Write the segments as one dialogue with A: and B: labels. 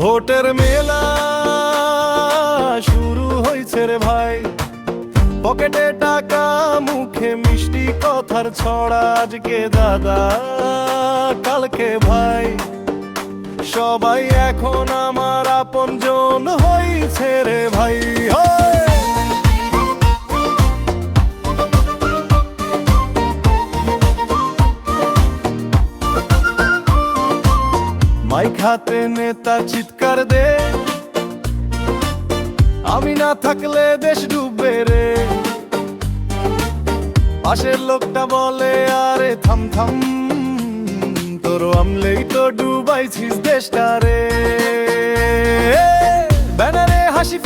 A: ভোটের মেলা শুরু হয়েছে রে ভাই। পকেটে টাকা, মুখে মিষ্টি কথার ছড়া আজকে দাদা, কালকে ভাই। সবাই এখন আমার আপনজন হয়েছে রে ভাই। মাইক খাতে নেতা চিৎকার দে। আমি না থাকলে দেশ ডুববে রে। পাশের লোকটা বলে, আরে থাম থাম, তোর আমলেই তো ডুবাইছিস দেশটা রে। ব্যানারে হাসি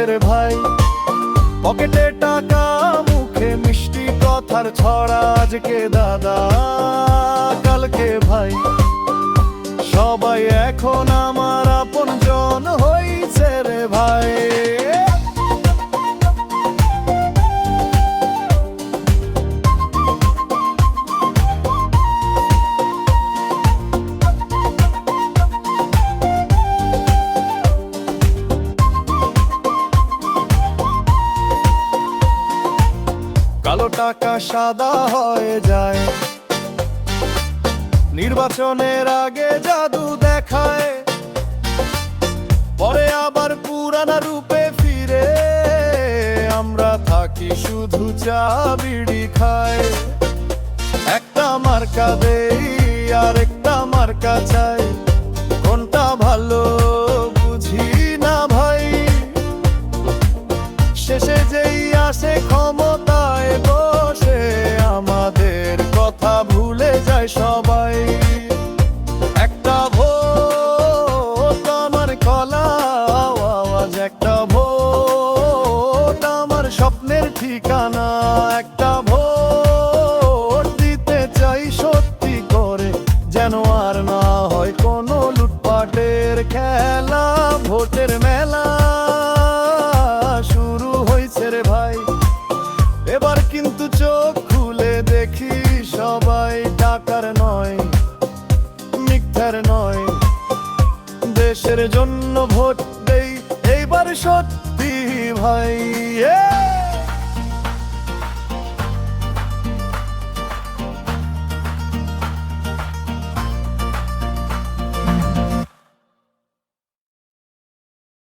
A: হয়েছে রে ভাই। পকেটে টাকা, মুখে মিষ্টি কথার ছড়া আজকে দাদা, কালকে ভাই। সবাই এখন আমার কালো টাকা সাদা হয়ে যায়। নির্বাচনের আগে জাদু দেখায়, পরে আবার পুরানা রূপে ফিরে। আমরা থাকি শুধু চা বিড়ি খায়। একটা মার্কা দেই ঠিকানা, একটা ভোট দিতে চাই সত্যি করে। যেন আর না হয় কোনো লুটপাটের খেলা, ভোটের মেলা। শুরু হয়েছে রে ভাই। এবার কিন্তু চোখ খুলে দেখি সবাই টাকার নয়, মিথ্যার নয়। দেশের জন্য ভোট দেই, এইবার সত্যি ভাই!